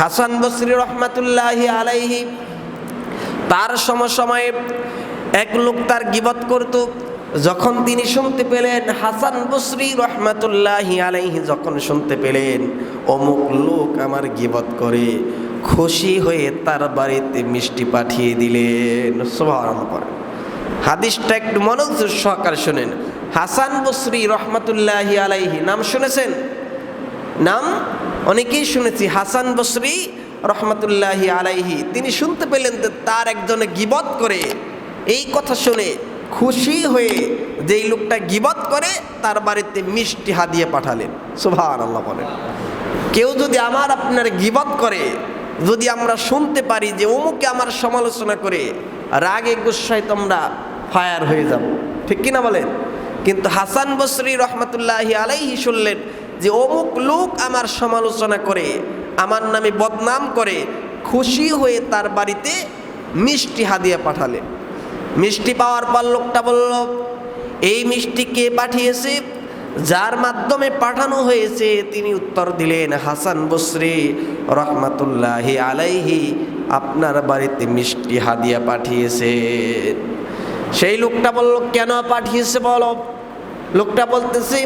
হাসান বসরি রহমাতুল্লাহ আলাইহি তার সমসময়ে এক লোক তার গিবত করত, যখন তিনি শুনতে পেলেন, হাসান বসরি রহমাতুল্লাহ আলাইহি যখন শুনতে পেলেন, অমুক লোক আমার গিবত করে খুশি হয়ে তার বাড়িতে মিষ্টি পাঠিয়ে দিলেন। হাদিসটা একটু মনোযোগ সহকারে শোনেন। হাসান বসরি রহমাতুল্লাহ আলাইহি, নাম শুনেছেন? নাম? অনেকেই শুনেছি, হাসান বসরি রহমতুল্লাহ আলাইহি, তিনি শুনতে পেলেন যে তার একজনে গিবত করে। এই কথা শুনে খুশি হয়ে যেই লোকটা গিবত করে, তার বাড়িতে মিষ্টি হাদিয়ে পাঠালেন। সুভান আল্লাহ বলেন। কেউ যদি আমার আপনার গিবত করে, যদি আমরা শুনতে পারি যে অমুকে আমার সমালোচনা করে, রাগে গুসায় তোমরা ফায়ার হয়ে যাব। ঠিক কিনা বলেন? কিন্তু হাসান বসরি রহমতুল্লাহ আলাইহি শুনলেন যে অমুক লোক আমার সমালোচনা করে, আমার নামে বদনাম করে, খুশি হয়ে তার বাড়িতে মিষ্টি হাদিয়া পাঠালেন মিষ্টি পাওয়ার পর লোকটা বলল, এই মিষ্টি কে পাঠিয়েছে? যার মাধ্যমে পাঠানো হয়েছে? তিনি উত্তর দিলেন, হাসান বসরি রহমাতুল্লাহি আলাইহি আপনার বাড়িতে মিষ্টি হাদিয়া পাঠিয়েছে। সেই লোকটা বলল, কেন পাঠিয়েছে বলো? লোকটা বলতেছে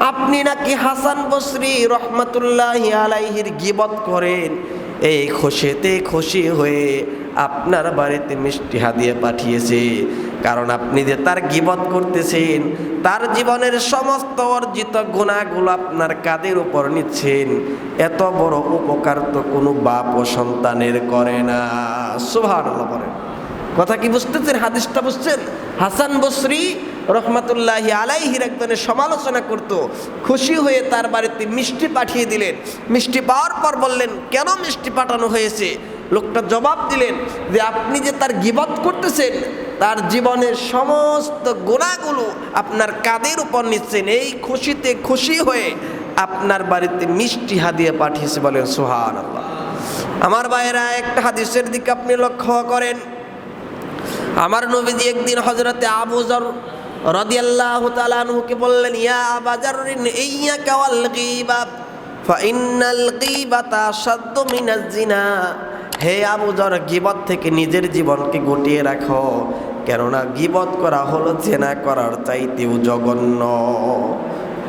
আপনি নাকি হাসান বসরি রহমাতুল্লাহ আলাইহির গিবত করেন। এই খুশিতে খুশি হয়ে আপনার বাড়িতে মিষ্টি হাদিয়ে পাঠিয়েছে। কারণ আপনি যে তার গিবত করতেছেন, তার জীবনের সমস্ত অর্জিত গুণাগুলো আপনার কাদের উপর নিচ্ছেন। এত বড় উপকার তো কোনো বাপ ও সন্তানের করে না। সুভান বলেন। কথা কি বুঝতেছেন? হাদিসটা বুঝছেন? হাসান বসরি রহমতুল্লাহ আলাইহির একজনের সমালোচনা করত। খুশি হয়ে তার বাড়িতে মিষ্টি পাঠিয়ে দিলেন। মিষ্টি পাওয়ার পর বললেন, কেন মিষ্টি পাঠানো হয়েছে? লোকটা জবাব দিলেন যে, আপনি যে তার গিবত করতেছেন, তার জীবনের সমস্ত গোনাগুলো আপনার কাদের উপর নিচ্ছেন। এই খুশিতে খুশি হয়ে আপনার বাড়িতে মিষ্টি হাদিয়ে পাঠিয়েছে বলেন সোহান আমার ভাইয়েরা, একটা হাদিসের দিকে আপনি লক্ষ্য করেন। আমার নবীজি একদিন হজরতে আবুজর রদিয়াল্লাহু তাআলাকে বললেন, ইয়া আবাজারিন ইয়্যাকা ওয়াল গীবা ফাইনাল গীবাতা শাদ্দু মিনাজ জিনা হে আবুজর গিবত থেকে নিজের জীবনকে গুটিয়ে রাখো, কেননা গিবত করা হলো জেনা করার চাইতেও জঘন্য।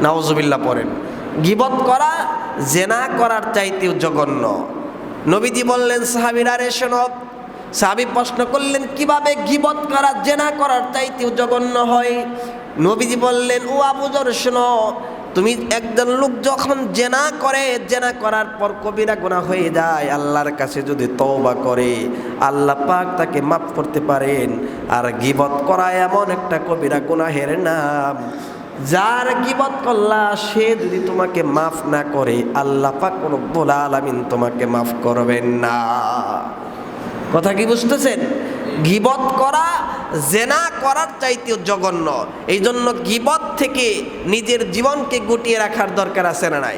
নাউজুবিল্লাহ পড়েন। গিবত করা, জেনা করার চাইতেও জঘন্য। নবীজি বললেন, সাহাবিরা রে, শোনো সাহাবি প্রশ্ন করলেন, কীভাবে গিবত করা, জেনা করার চাইতেও জঘন্য হয়? নবীজি বললেন, ও আবুজর শোনো, তুমি একজন লোক যখন জেনা করে, জেনা করার পর কবিরা গোনা হয়ে যায়, আল্লাহর কাছে যদি তওবা করে, আল্লাহ পাক তাকে মাফ করতে পারেন। আর গিবত করা এমন একটা কবিরা গুনাহের নাম, যার গিবত করলা, সে যদি তোমাকে মাফ না করে, আল্লাহ পাক রব্বুল আলামিন তোমাকে মাফ করবেন না। কথা কি বুঝতেছেন? গিবত করা, জেনা করার চাইতেও জঘন্য। এই জন্য গিবত থেকে নিজের জীবনকে গুটিয়ে রাখার দরকার আছে না নাই?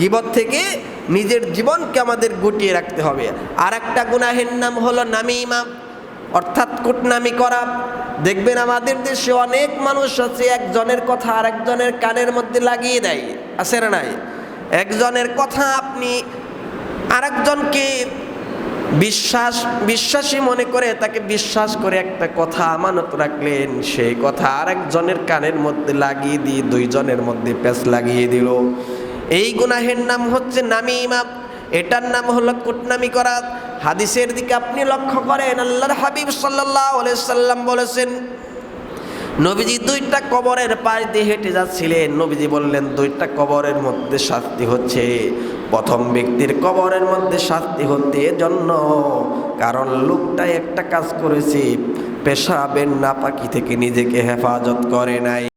গিবত থেকে নিজের জীবনকে আমাদের গুটিয়ে রাখতে হবে। আর একটা গুনাহের নাম হলো নামিমা, অর্থাৎ কুটনামি করা। দেখবেন আমাদের দেশে অনেক মানুষ আছে, একজনের কথা আর একজনের কানের মধ্যে লাগিয়ে দেয়। আছে না নাই? একজনের কথা আপনি আরেকজনকে বিশ্বাস, বিশ্বাসী মনে করে তাকে বিশ্বাস করে একটা কথা আমানত রাখলেন। সেই কথা আরেকজনের কানের মধ্যে লাগিয়ে দিয়ে দুইজনের মধ্যে প্যাঁচ লাগিয়ে দিল। এই গুনাহের নাম হচ্ছে নামিমা এটার নাম হলো কুটনামি করা। হাদিসের দিকে আপনি লক্ষ্য করেন, আল্লাহর হাবিব সাল্লাহ সাল্লাম বলেছেন, নবীজি দুইটা কবরের পাশ দিয়ে হেঁটে যাচ্ছিলেন। নবীজি বললেন, দুইটা কবরের মধ্যে শাস্তি হচ্ছে। প্রথম ব্যক্তির কবরের মধ্যে শাস্তি হতে জন্য কারণ লোকটা একটা কাজ করেছে, পেশাবের নাপাকি থেকে নিজেকে হেফাজত করে নাই।